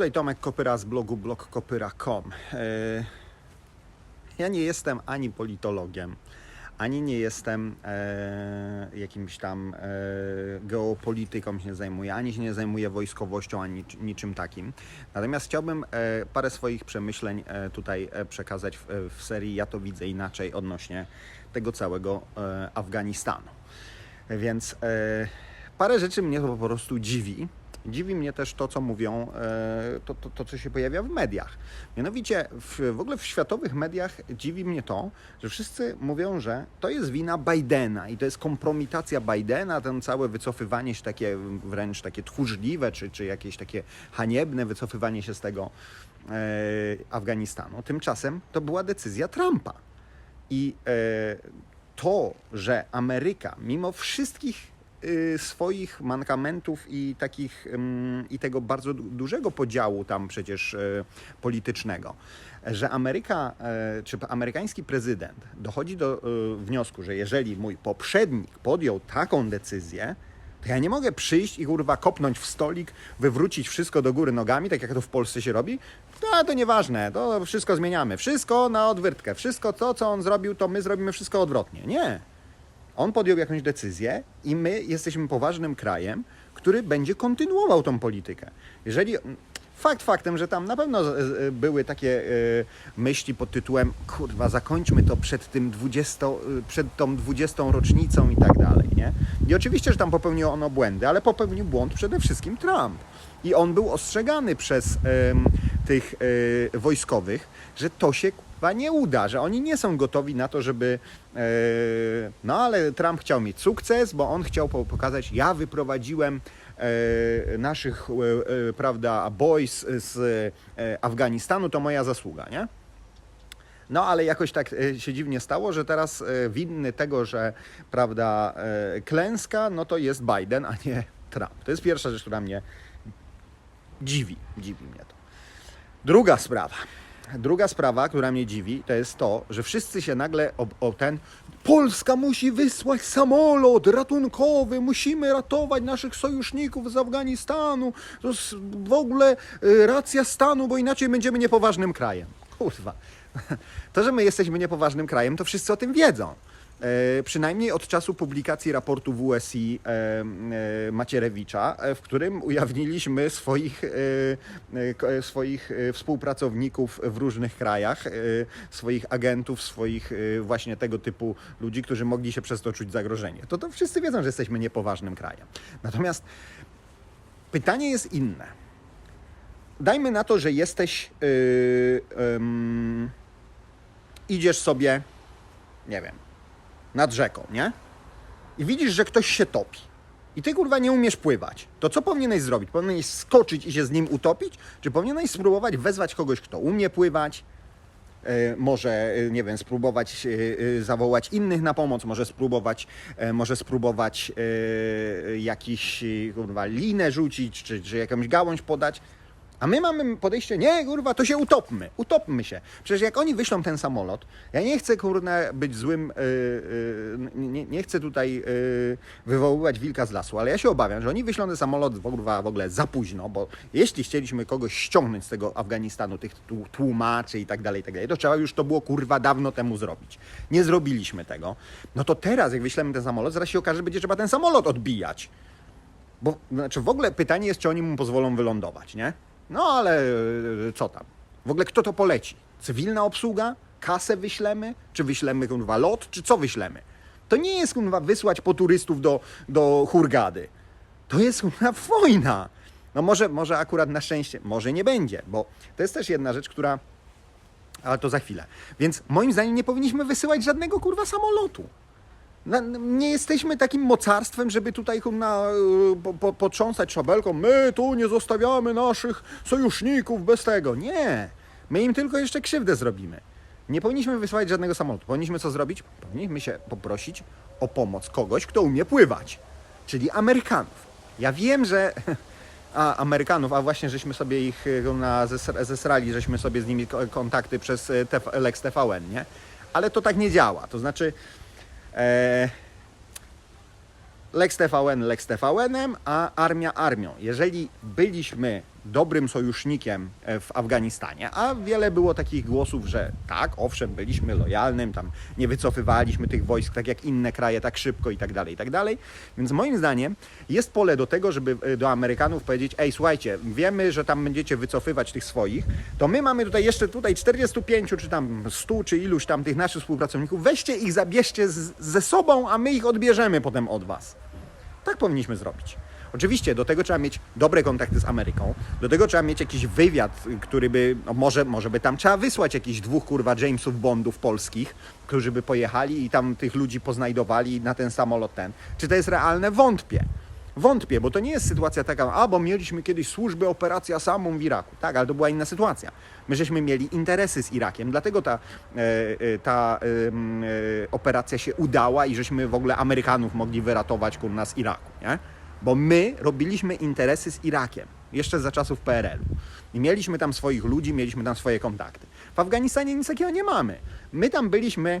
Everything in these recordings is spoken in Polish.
tutaj Tomek Kopyra z blogu blogkopyra.com. E, Ja nie jestem ani politologiem, ani nie jestem e, jakimś tam e, geopolityką się nie zajmuję, ani się nie zajmuję wojskowością, ani nic- niczym takim. Natomiast chciałbym e, parę swoich przemyśleń e, tutaj e, przekazać w, w serii Ja to widzę inaczej odnośnie tego całego e, Afganistanu. Więc e, parę rzeczy mnie po prostu dziwi. Dziwi mnie też to, co mówią, e, to, to, to, co się pojawia w mediach. Mianowicie, w, w ogóle w światowych mediach dziwi mnie to, że wszyscy mówią, że to jest wina Bidena i to jest kompromitacja Bidena, ten całe wycofywanie się takie wręcz takie tchórzliwe, czy, czy jakieś takie haniebne wycofywanie się z tego e, Afganistanu. Tymczasem to była decyzja Trumpa. I e, to, że Ameryka, mimo wszystkich swoich mankamentów i takich i tego bardzo du- dużego podziału tam przecież y, politycznego, że Ameryka, y, czy amerykański prezydent dochodzi do y, wniosku, że jeżeli mój poprzednik podjął taką decyzję, to ja nie mogę przyjść i kurwa kopnąć w stolik, wywrócić wszystko do góry nogami, tak jak to w Polsce się robi. No to nieważne, to wszystko zmieniamy. Wszystko na odwyrtkę. Wszystko to, co on zrobił, to my zrobimy wszystko odwrotnie. Nie. On podjął jakąś decyzję i my jesteśmy poważnym krajem, który będzie kontynuował tą politykę. Jeżeli. Fakt faktem, że tam na pewno z- z- były takie y, myśli pod tytułem kurwa, zakończmy to przed tym 20, y, przed tą 20 rocznicą i tak dalej, nie? I oczywiście, że tam popełnił ono błędy, ale popełnił błąd przede wszystkim Trump. I on był ostrzegany przez tych wojskowych, że to się nie uda, że oni nie są gotowi na to, żeby. e, no ale Trump chciał mieć sukces, bo on chciał po- pokazać, ja wyprowadziłem e, naszych, e, prawda, boys z Afganistanu, to moja zasługa, nie? No, ale jakoś tak się dziwnie stało, że teraz winny tego, że prawda, klęska, no to jest Biden, a nie Trump. To jest pierwsza rzecz, która mnie dziwi. Dziwi mnie to. Druga sprawa. Druga sprawa, która mnie dziwi, to jest to, że wszyscy się nagle o, o ten. Polska musi wysłać samolot ratunkowy, musimy ratować naszych sojuszników z Afganistanu. To jest w ogóle y, racja stanu, bo inaczej będziemy niepoważnym krajem. Kurwa. To, że my jesteśmy niepoważnym krajem, to wszyscy o tym wiedzą. E, przynajmniej od czasu publikacji raportu WSI e, e, Macierewicza, e, w którym ujawniliśmy swoich, e, e, e, swoich współpracowników w różnych krajach, e, swoich agentów, swoich e, właśnie tego typu ludzi, którzy mogli się przez to czuć zagrożenie. To, to wszyscy wiedzą, że jesteśmy niepoważnym krajem. Natomiast pytanie jest inne. Dajmy na to, że jesteś, yy, ym, idziesz sobie, nie wiem, nad rzeką, nie? I widzisz, że ktoś się topi. I ty kurwa nie umiesz pływać. To co powinieneś zrobić? Powinieneś skoczyć i się z nim utopić? Czy powinieneś spróbować wezwać kogoś, kto umie pływać? E, może, e, nie wiem, spróbować e, zawołać innych na pomoc, może spróbować, może spróbować jakiś, kurwa, linę rzucić, czy, czy jakąś gałąź podać. A my mamy podejście, nie, kurwa, to się utopmy, utopmy się. Przecież jak oni wyślą ten samolot, ja nie chcę, kurwa, być złym, e, e, nie, nie chcę tutaj e, wywoływać wilka z lasu, ale ja się obawiam, że oni wyślą ten samolot, kurwa, w ogóle za późno, bo jeśli chcieliśmy kogoś ściągnąć z tego Afganistanu, tych tłu- tłumaczy i tak dalej, i tak dalej, to trzeba już to było, kurwa, dawno temu zrobić. Nie zrobiliśmy tego. No to teraz, jak wyślemy ten samolot, zaraz się okaże, że będzie trzeba ten samolot odbijać. Bo znaczy w ogóle pytanie jest, czy oni mu pozwolą wylądować, nie? No ale e, co tam? W ogóle kto to poleci? Cywilna obsługa? Kasę wyślemy? Czy wyślemy kurwa lot? Czy co wyślemy? To nie jest kurwa wysłać po turystów do, do Hurgady. To jest kurwa wojna. No może, może akurat na szczęście, może nie będzie, bo to jest też jedna rzecz, która ale to za chwilę. Więc moim zdaniem nie powinniśmy wysyłać żadnego kurwa samolotu. Nie jesteśmy takim mocarstwem, żeby tutaj na, po, po, potrząsać szabelką. My tu nie zostawiamy naszych sojuszników bez tego. Nie. My im tylko jeszcze krzywdę zrobimy. Nie powinniśmy wysyłać żadnego samolotu. Powinniśmy co zrobić? Powinniśmy się poprosić o pomoc kogoś, kto umie pływać. Czyli Amerykanów. Ja wiem, że... A, Amerykanów, a właśnie żeśmy sobie ich y, na, zes- zesrali, żeśmy sobie z nimi ko- kontakty przez y, Lex TVN, nie? Ale to tak nie działa. To znaczy... E, Lex TVN Lex TVN-em, a armia armią. Jeżeli byliśmy dobrym sojusznikiem e, w Afganistanie, a wiele było takich głosów, że tak, owszem, byliśmy lojalnym, tam nie wycofywaliśmy tych wojsk tak jak inne kraje tak szybko i tak dalej, i tak dalej. Więc moim zdaniem jest pole do tego, żeby e, do Amerykanów powiedzieć, ej, słuchajcie, wiemy, że tam będziecie wycofywać tych swoich, to my mamy tutaj jeszcze tutaj 45 czy tam 100 czy iluś tam tych naszych współpracowników, weźcie ich, zabierzcie z, ze sobą, a my ich odbierzemy potem od was. Tak powinniśmy zrobić. Oczywiście do tego trzeba mieć dobre kontakty z Ameryką, do tego trzeba mieć jakiś wywiad, który by, no może, może by tam trzeba wysłać jakichś dwóch kurwa Jamesów Bondów polskich, którzy by pojechali i tam tych ludzi poznajdowali na ten samolot ten. Czy to jest realne? Wątpię. Wątpię, bo to nie jest sytuacja taka, a bo mieliśmy kiedyś służby operacja samą w Iraku. Tak, ale to była inna sytuacja. My żeśmy mieli interesy z Irakiem, dlatego ta, e, e, ta e, operacja się udała i żeśmy w ogóle Amerykanów mogli wyratować kurna z Iraku, nie? Bo my robiliśmy interesy z Irakiem, jeszcze za czasów PRL-u. I mieliśmy tam swoich ludzi, mieliśmy tam swoje kontakty. W Afganistanie nic takiego nie mamy. My tam byliśmy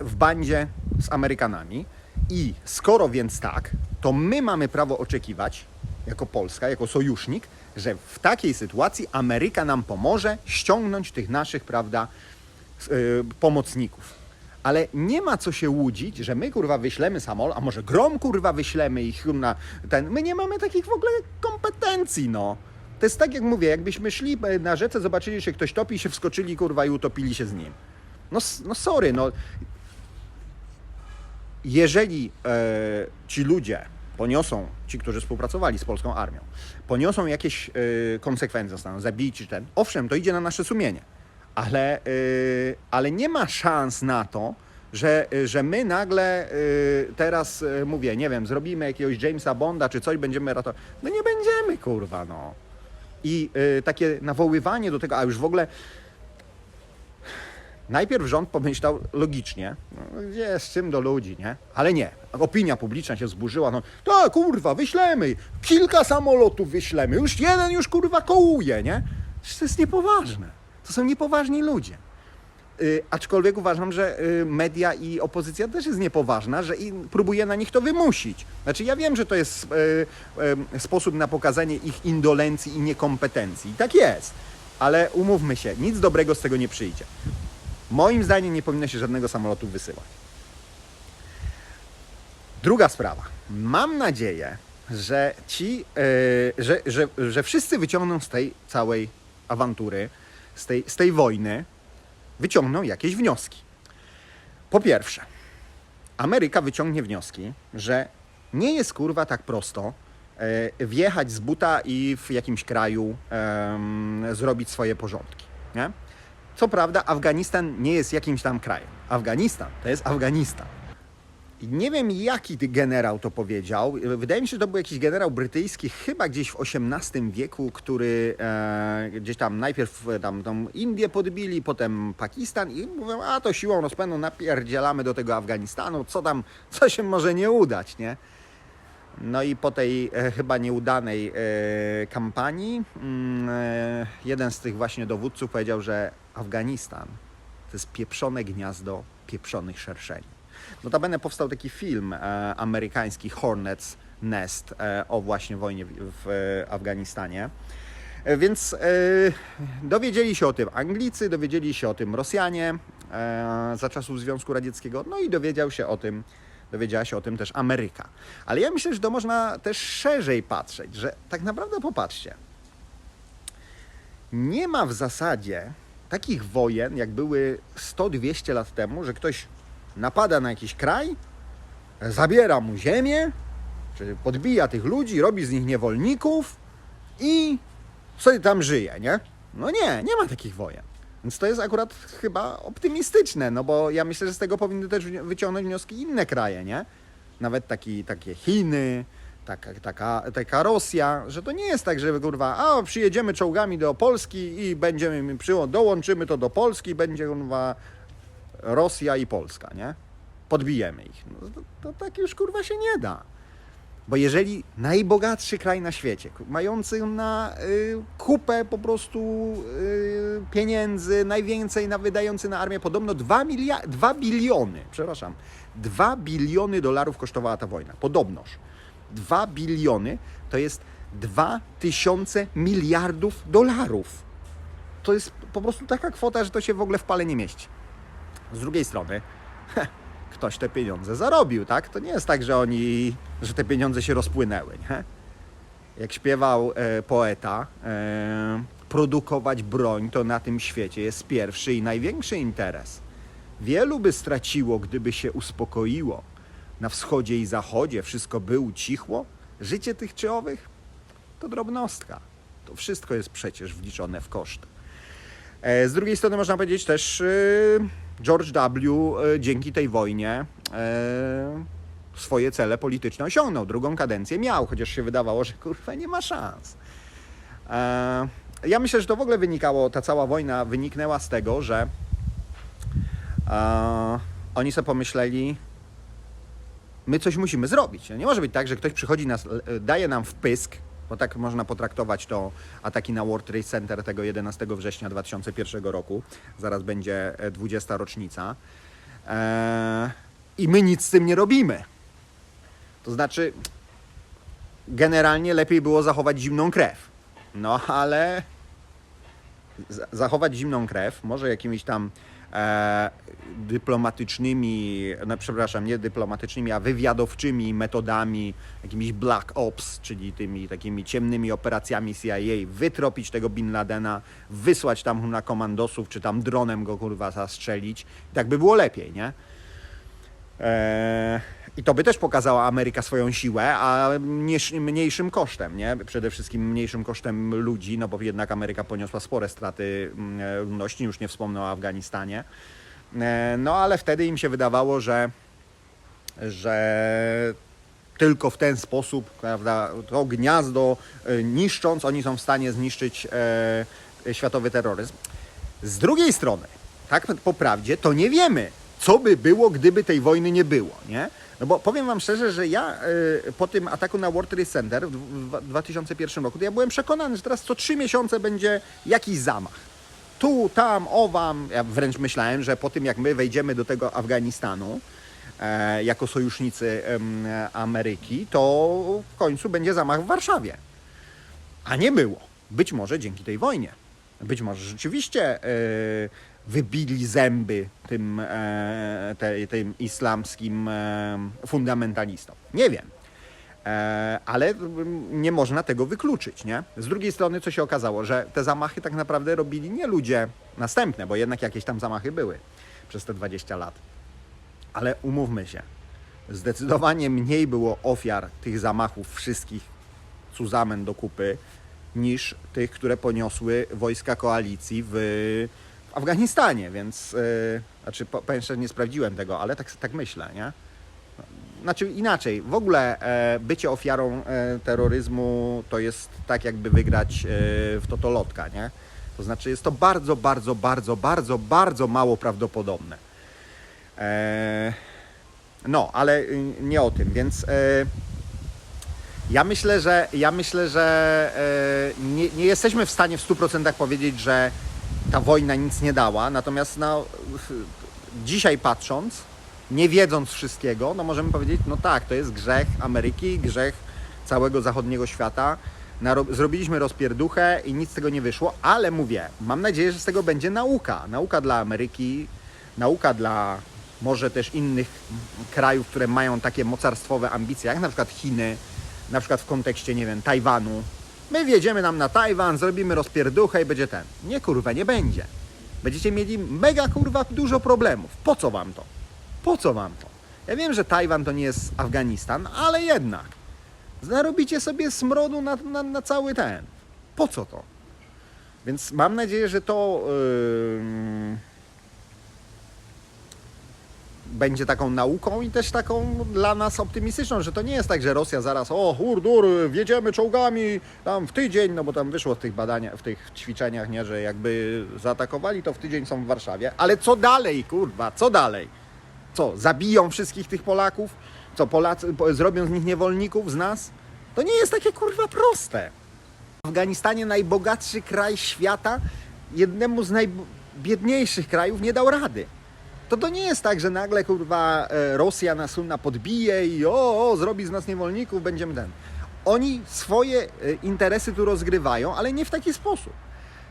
w bandzie z Amerykanami i skoro więc tak, to my mamy prawo oczekiwać, jako Polska, jako sojusznik, że w takiej sytuacji Ameryka nam pomoże ściągnąć tych naszych, prawda, y, pomocników. Ale nie ma co się łudzić, że my kurwa wyślemy samolot, a może grom kurwa wyślemy ich na ten. My nie mamy takich w ogóle kompetencji, no. To jest tak jak mówię, jakbyśmy szli e, na rzece, zobaczyli, że ktoś topi się, wskoczyli kurwa i utopili się z nim. No, no sorry, no jeżeli e, ci ludzie poniosą, ci, którzy współpracowali z polską armią, poniosą jakieś e, konsekwencje, zostaną zabici, ten, owszem, to idzie na nasze sumienie, ale, e, ale nie ma szans na to, że, że my nagle e, teraz, e, mówię, nie wiem, zrobimy jakiegoś Jamesa Bonda, czy coś, będziemy ratować. No nie będziemy, kurwa, no. I takie nawoływanie do tego, a już w ogóle Najpierw rząd pomyślał logicznie, no, gdzie z czym do ludzi, nie? Ale nie. Opinia publiczna się zburzyła. No, to kurwa, wyślemy. Kilka samolotów wyślemy. Już jeden już kurwa kołuje, nie? To jest niepoważne. To są niepoważni ludzie. Y, aczkolwiek uważam, że y, media i opozycja też jest niepoważna, że i próbuje na nich to wymusić. Znaczy ja wiem, że to jest y, sposób na pokazanie ich indolencji i niekompetencji. Tak jest. Ale umówmy się, nic dobrego z tego nie przyjdzie. Moim zdaniem nie powinno się żadnego samolotu wysyłać. Druga sprawa. Mam nadzieję, że ci, że, że, że wszyscy wyciągną z tej całej awantury, z tej, z tej wojny, wyciągną jakieś wnioski. Po pierwsze, Ameryka wyciągnie wnioski, że nie jest kurwa tak prosto e, wjechać z buta i w jakimś kraju em, zrobić swoje porządki. Nie? Co prawda, Afganistan nie jest jakimś tam krajem. Afganistan to jest Afganistan. Nie wiem, jaki generał to powiedział. Wydaje mi się, że to był jakiś generał brytyjski, chyba gdzieś w XVIII wieku, który e, gdzieś tam najpierw e, tam Indię podbili, potem Pakistan i mówią, a to siłą rozpędu napierdzielamy do tego Afganistanu, co tam, co się może nie udać, nie? No i po tej e, chyba nieudanej e, kampanii mm, e, jeden z tych właśnie dowódców powiedział, że Afganistan to jest pieprzone gniazdo pieprzonych szerszeni. Notabene powstał taki film e, amerykański Hornets Nest e, o właśnie wojnie w, w Afganistanie. E, Więc e, dowiedzieli się o tym Anglicy, dowiedzieli się o tym Rosjanie e, za czasów Związku Radzieckiego, no i dowiedział się o tym, dowiedziała się o tym też Ameryka. Ale ja myślę, że to można też szerzej patrzeć, że tak naprawdę popatrzcie, nie ma w zasadzie takich wojen, jak były 100-200 lat temu, że ktoś napada na jakiś kraj, zabiera mu ziemię, czy podbija tych ludzi, robi z nich niewolników i sobie tam żyje, nie? No nie, nie ma takich wojen. Więc to jest akurat chyba optymistyczne, no bo ja myślę, że z tego powinny też wyciągnąć wnioski inne kraje, nie? Nawet taki, takie Chiny, taka, taka, taka Rosja, że to nie jest tak, że kurwa, a przyjedziemy czołgami do Polski i będziemy, dołączymy to do Polski, będzie kurwa Rosja i Polska, nie? Podbijemy ich. No, to, to tak już kurwa się nie da. Bo jeżeli najbogatszy kraj na świecie, mający na y, kupę po prostu y, pieniędzy, najwięcej na, wydający na armię, podobno 2, milia- 2 biliony, przepraszam, 2 biliony dolarów kosztowała ta wojna, podobnoż. 2 biliony to jest 2000 miliardów dolarów. To jest po prostu taka kwota, że to się w ogóle w pale nie mieści. Z drugiej strony, ktoś te pieniądze zarobił, tak? To nie jest tak, że oni, że te pieniądze się rozpłynęły, nie? Jak śpiewał e, poeta, e, produkować broń to na tym świecie jest pierwszy i największy interes. Wielu by straciło, gdyby się uspokoiło. Na wschodzie i zachodzie wszystko by ucichło. Życie tych czy owych to drobnostka. To wszystko jest przecież wliczone w koszty. E, Z drugiej strony można powiedzieć też y, George W. y, dzięki tej wojnie e, swoje cele polityczne osiągnął. Drugą kadencję miał, chociaż się wydawało, że kurwa nie ma szans. E, Ja myślę, że to w ogóle wynikało, ta cała wojna wyniknęła z tego, że e, oni sobie pomyśleli, my coś musimy zrobić. Nie może być tak, że ktoś przychodzi, nas, e, daje nam wpysk, bo tak można potraktować to ataki na World Trade Center tego 11 września 2001 roku. Zaraz będzie e, 20 rocznica. E, I my nic z tym nie robimy. To znaczy, generalnie lepiej było zachować zimną krew. No ale zachować zimną krew, może jakimiś tam e, dyplomatycznymi, no przepraszam, nie dyplomatycznymi, a wywiadowczymi metodami, jakimiś black ops, czyli tymi takimi ciemnymi operacjami CIA, wytropić tego Bin Ladena, wysłać tam na komandosów, czy tam dronem go kurwa zastrzelić. Tak by było lepiej, nie? Eee, I to by też pokazała Ameryka swoją siłę, a mniejsz- mniejszym kosztem, nie? Przede wszystkim mniejszym kosztem ludzi, no bo jednak Ameryka poniosła spore straty mm, ludności, już nie wspomnę o Afganistanie. Eee, No ale wtedy im się wydawało, że, że tylko w ten sposób, prawda, to gniazdo e, niszcząc, oni są w stanie zniszczyć e, światowy terroryzm. Z drugiej strony, tak po prawdzie, to nie wiemy, co by było, gdyby tej wojny nie było, nie? No bo powiem wam szczerze, że ja y, po tym ataku na World Trade Center w dwu- w 2001 roku, to ja byłem przekonany, że teraz co trzy miesiące będzie jakiś zamach. Tu, tam, owam. Ja wręcz myślałem, że po tym jak my wejdziemy do tego Afganistanu e, jako sojusznicy em, Ameryki, to w końcu będzie zamach w Warszawie. A nie było. Być może dzięki tej wojnie. Być może rzeczywiście e, wybili zęby tym, e, te, tym islamskim e, fundamentalistom. Nie wiem. E, ale nie można tego wykluczyć, nie? Z drugiej strony, co się okazało, że te zamachy tak naprawdę robili nie ludzie następne, bo jednak jakieś tam zamachy były przez te 20 lat. Ale umówmy się, zdecydowanie mniej było ofiar tych zamachów wszystkich zusammen do kupy niż tych, które poniosły wojska koalicji w Afganistanie, więc yy, znaczy, po- powiem szczerze, nie sprawdziłem tego, ale tak, tak myślę, nie? Znaczy inaczej, w ogóle e, bycie ofiarą e, terroryzmu to jest tak jakby wygrać e, w totolotka, nie? To znaczy jest to bardzo, bardzo, bardzo, bardzo, bardzo mało prawdopodobne. E, no, ale y, nie o tym, więc e, ja myślę, że ja myślę, że e, nie, nie jesteśmy w stanie w 100% powiedzieć, że ta wojna nic nie dała, natomiast no, dzisiaj patrząc, nie wiedząc wszystkiego, no możemy powiedzieć, no tak, to jest grzech Ameryki, grzech całego zachodniego świata. Zrobiliśmy rozpierduchę i nic z tego nie wyszło, ale mówię, mam nadzieję, że z tego będzie nauka. Nauka dla Ameryki, nauka dla może też innych krajów, które mają takie mocarstwowe ambicje, jak na przykład Chiny, na przykład w kontekście, nie wiem, Tajwanu. My wjedziemy nam na Tajwan, zrobimy rozpierduchę i będzie ten. Nie kurwa, nie będzie. Będziecie mieli mega kurwa dużo problemów. Po co wam to? Po co wam to? Ja wiem, że Tajwan to nie jest Afganistan, ale jednak. Zarobicie sobie smrodu na, na, na cały ten. Po co to? Więc mam nadzieję, że to yy, będzie taką nauką i też taką dla nas optymistyczną, że to nie jest tak, że Rosja zaraz, o hurdur, wjedziemy czołgami tam w tydzień, no bo tam wyszło w tych badaniach, w tych ćwiczeniach, nie, że jakby zaatakowali, to w tydzień są w Warszawie. Ale co dalej, kurwa, co dalej? Co, zabiją wszystkich tych Polaków? Co, Polacy po- zrobią z nich niewolników, z nas? To nie jest takie kurwa proste. W Afganistanie najbogatszy kraj świata jednemu z najbiedniejszych krajów nie dał rady. To to nie jest tak, że nagle kurwa e, Rosja nas na podbije i o, o, zrobi z nas niewolników, będziemy ten. oni swoje e, interesy tu rozgrywają, ale nie w taki sposób.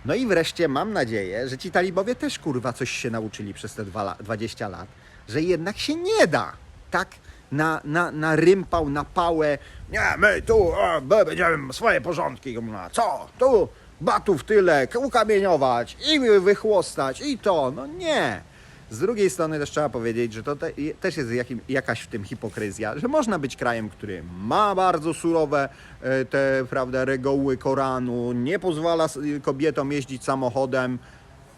No i wreszcie mam nadzieję, że ci talibowie też kurwa coś się nauczyli przez te dwa, la- 20 lat, że jednak się nie da tak na, na, na rympał, na pałę. Nie, my tu o, my będziemy swoje porządki, co? Tu batów tyle, ukamieniować i wychłostać i to. No nie. Z drugiej strony też trzeba powiedzieć, że to te, też jest jakim, jakaś w tym hipokryzja, że można być krajem, który ma bardzo surowe e, te prawda, reguły Koranu, nie pozwala kobietom jeździć samochodem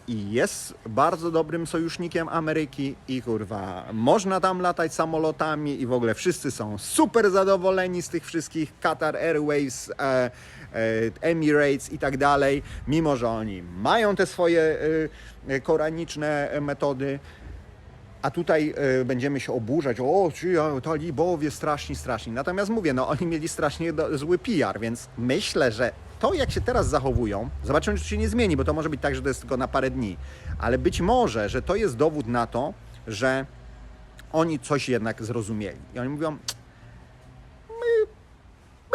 i jest bardzo dobrym sojusznikiem Ameryki i kurwa, można tam latać samolotami i w ogóle wszyscy są super zadowoleni z tych wszystkich Qatar Airways, e, e, Emirates i tak dalej, mimo że oni mają te swoje e, e, koraniczne metody. A tutaj będziemy się oburzać, o, ci talibowie straszni, straszni. Natomiast mówię, no oni mieli strasznie zły PR, więc myślę, że to jak się teraz zachowują, zobaczymy, czy się nie zmieni, bo to może być tak, że to jest tylko na parę dni. Ale być może, że to jest dowód na to, że oni coś jednak zrozumieli. I oni mówią, my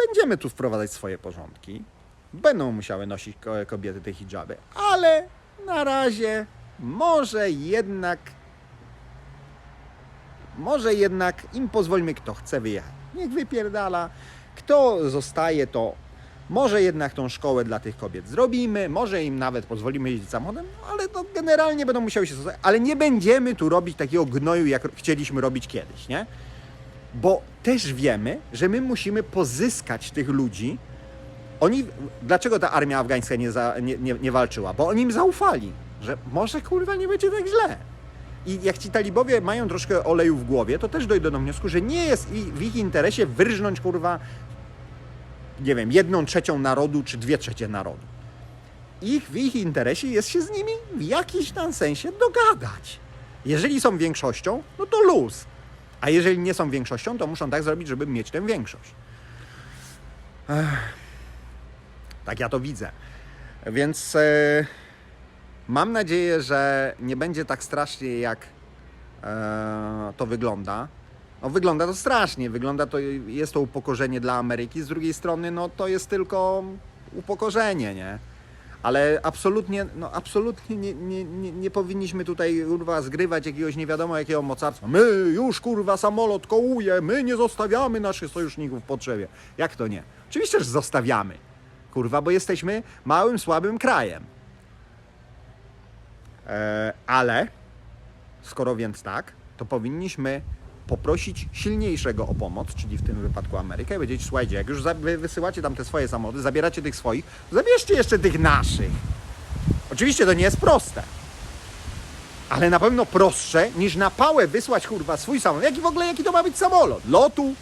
będziemy tu wprowadzać swoje porządki, będą musiały nosić ko- kobiety te hijaby, ale na razie może jednak może jednak im pozwolimy, kto chce wyjechać. Niech wypierdala. Kto zostaje, to może jednak tą szkołę dla tych kobiet zrobimy, może im nawet pozwolimy jeździć samochodem, ale to generalnie będą musiały się stosować. Ale nie będziemy tu robić takiego gnoju, jak chcieliśmy robić kiedyś, nie? Bo też wiemy, że my musimy pozyskać tych ludzi. Oni, dlaczego ta armia afgańska nie, za, nie, nie, nie walczyła? Bo oni im zaufali, że może kurwa nie będzie tak źle. I jak ci talibowie mają troszkę oleju w głowie, to też dojdą do wniosku, że nie jest w ich interesie wyrżnąć kurwa, nie wiem, jedną trzecią narodu czy dwie trzecie narodu. Ich, w ich interesie jest się z nimi w jakimś tam sensie dogadać. Jeżeli są większością, no to luz. A jeżeli nie są większością, to muszą tak zrobić, żeby mieć tę większość. Ech. Tak ja to widzę. Więc e, mam nadzieję, że nie będzie tak strasznie, jak e, to wygląda. No, wygląda to strasznie, wygląda to, jest to upokorzenie dla Ameryki. Z drugiej strony, no to jest tylko upokorzenie, nie? Ale absolutnie, no absolutnie nie, nie, nie, nie powinniśmy tutaj kurwa zgrywać jakiegoś nie wiadomo jakiego mocarstwa. My już kurwa samolot kołuje, my nie zostawiamy naszych sojuszników w potrzebie. Jak to nie? Oczywiście, że zostawiamy. Kurwa, bo jesteśmy małym, słabym krajem. E, ale skoro więc tak, to powinniśmy poprosić silniejszego o pomoc, czyli w tym wypadku Amerykę, i powiedzieć, słuchajcie, jak już wysyłacie tam te swoje samochody, zabieracie tych swoich, zabierzcie jeszcze tych naszych. Oczywiście to nie jest proste, ale na pewno prostsze niż na pałę wysłać kurwa swój samolot. Jaki w ogóle, jaki to ma być samolot? Lotu?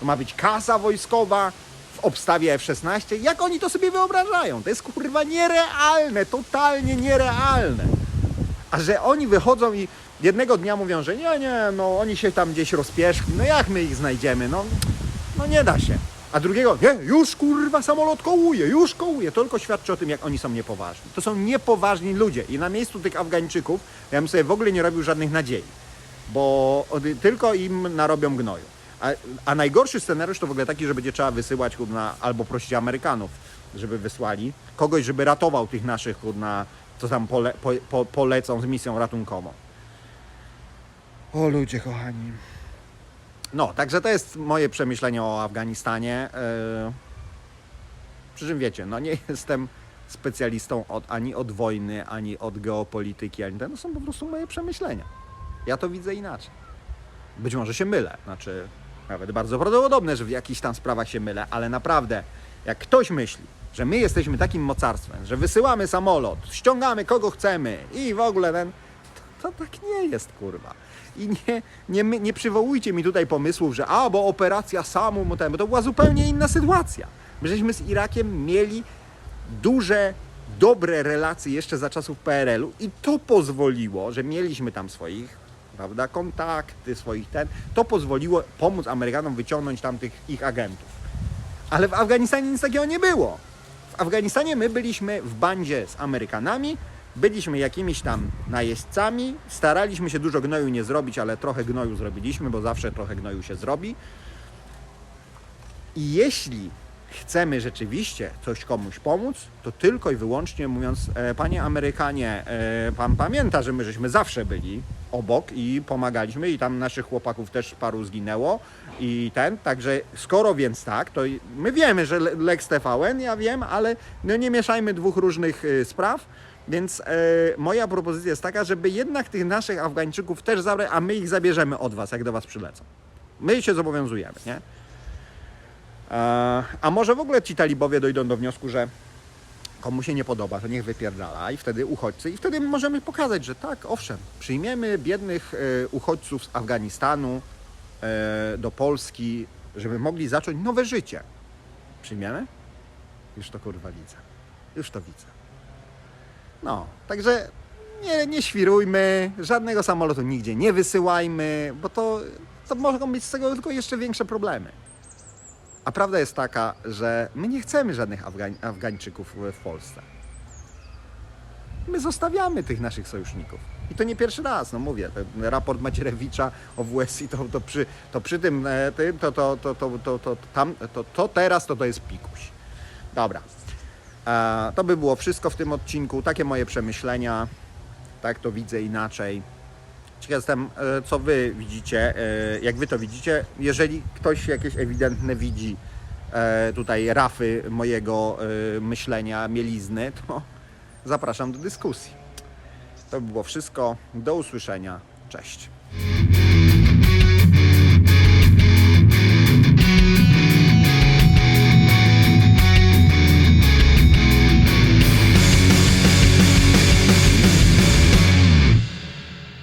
To ma być kasa wojskowa w obstawie F-16? Jak oni to sobie wyobrażają? To jest kurwa nierealne, totalnie nierealne. A że oni wychodzą i jednego dnia mówią, że nie, nie, no oni się tam gdzieś rozpieszli, no jak my ich znajdziemy, no, no nie da się. A drugiego, nie, już kurwa samolot kołuje, już kołuje. To tylko świadczy o tym, jak oni są niepoważni. To są niepoważni ludzie i na miejscu tych Afgańczyków ja bym sobie w ogóle nie robił żadnych nadziei, bo tylko im narobią gnoju. A, a najgorszy scenariusz to w ogóle taki, że będzie trzeba wysyłać kurna, albo prosić Amerykanów, żeby wysłali kogoś, żeby ratował tych naszych kurna, co tam pole, po, po, polecą z misją ratunkową. O ludzie kochani. No, także to jest moje przemyślenie o Afganistanie. Yy, przy czym wiecie, no nie jestem specjalistą od, ani od wojny, ani od geopolityki, ani ten. To są po prostu moje przemyślenia. Ja to widzę inaczej. Być może się mylę, znaczy nawet bardzo prawdopodobne, że w jakichś tam sprawach się mylę, ale naprawdę, jak ktoś myśli, że my jesteśmy takim mocarstwem, że wysyłamy samolot, ściągamy kogo chcemy i w ogóle ten, to, tak nie jest, kurwa. I nie, nie, nie przywołujcie mi tutaj pomysłów, że a, bo operacja ten- bo to była zupełnie inna sytuacja. My żeśmy z Irakiem mieli duże, dobre relacje jeszcze za czasów PRL-u i to pozwoliło, że mieliśmy tam swoich, prawda, kontakty, swoich ten, to pozwoliło pomóc Amerykanom wyciągnąć tam tych ich agentów. Ale w Afganistanie nic takiego nie było. W Afganistanie my byliśmy w bandzie z Amerykanami, byliśmy jakimiś tam najeźdźcami, staraliśmy się dużo gnoju nie zrobić, ale trochę gnoju zrobiliśmy, bo zawsze trochę gnoju się zrobi. I jeśli chcemy rzeczywiście coś komuś pomóc, to tylko i wyłącznie mówiąc, e, panie Amerykanie, e, pan pamięta, że my żeśmy zawsze byli obok i pomagaliśmy i tam naszych chłopaków też paru zginęło i ten, także skoro więc tak, to my wiemy, że Le- Lex TVN, ja wiem, ale no nie mieszajmy dwóch różnych y, spraw, więc e, moja propozycja jest taka, żeby jednak tych naszych Afgańczyków też zabrać, a my ich zabierzemy od was, jak do was przylecą. My się zobowiązujemy, nie? E, A może w ogóle ci talibowie dojdą do wniosku, że komu się nie podoba, to niech wypierdala i wtedy uchodźcy i wtedy możemy pokazać, że tak, owszem, przyjmiemy biednych e, uchodźców z Afganistanu e, do Polski, żeby mogli zacząć nowe życie. Przyjmiemy? Już to kurwa widzę. Już to widzę. No, także nie, nie świrujmy, żadnego samolotu nigdzie nie wysyłajmy, bo to, to mogą być z tego tylko jeszcze większe problemy. A prawda jest taka, że my nie chcemy żadnych Afgań, Afgańczyków w Polsce. My zostawiamy tych naszych sojuszników. I to nie pierwszy raz, no mówię, ten raport Macierewicza o WSI to, to, przy, to przy tym, e, to, to, to, to, to, to, tam, to, to teraz to, to jest pikuś. Dobra. E, to by było wszystko w tym odcinku. Takie moje przemyślenia. Tak to widzę inaczej. Ciekaw jestem, e, co wy widzicie, e, jak wy to widzicie. Jeżeli ktoś jakieś ewidentne widzi tutaj rafy mojego myślenia, mielizny, to zapraszam do dyskusji. To by było wszystko. Do usłyszenia. Cześć.